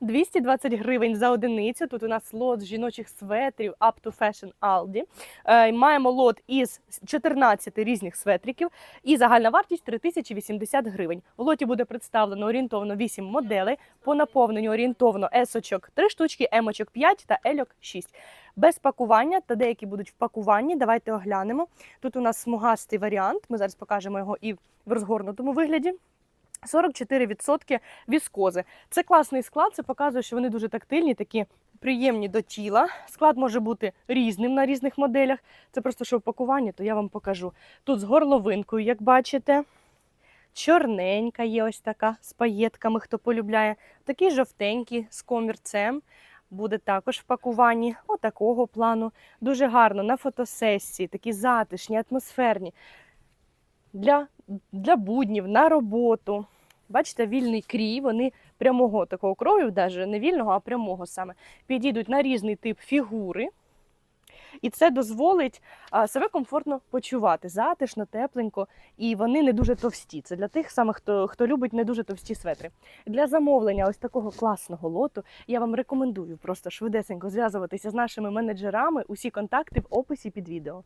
220 гривень за одиницю. Тут у нас лот з жіночих светрів Up to Fashion Aldi. Е, Маємо лот із 14 різних светриків і загальна вартість 3080 гривень. В лоті буде представлено орієнтовно 8 моделей, по наповненню орієнтовно есочок 3 штучки, емочок 5 та ельок 6. Без пакування та деякі будуть в пакуванні. Давайте оглянемо. Тут у нас смугастий варіант. Ми зараз покажемо його і в розгорнутому вигляді. 44% віскози. Це класний склад, це показує, що вони дуже тактильні, такі приємні до тіла. Склад може бути різним на різних моделях. Це просто що в пакуванні, то я вам покажу. Тут з горловинкою, як бачите. Чорненька є ось така з паєтками, хто полюбляє. Такий жовтенький з комірцем. Буде також в пакуванні отакого плану. Дуже гарно на фотосесії, такі затишні, атмосферні. Для, для буднів, на роботу. Бачите, вільний крій, вони прямого такого крою, навіть не вільного, а прямого саме, підійдуть на різний тип фігури. І це дозволить себе комфортно почувати, затишно, тепленько, і вони не дуже товсті. Це для тих самих, хто, хто любить не дуже товсті светри. Для замовлення ось такого класного лоту я вам рекомендую просто швидесенько зв'язуватися з нашими менеджерами. Усі контакти в описі під відео.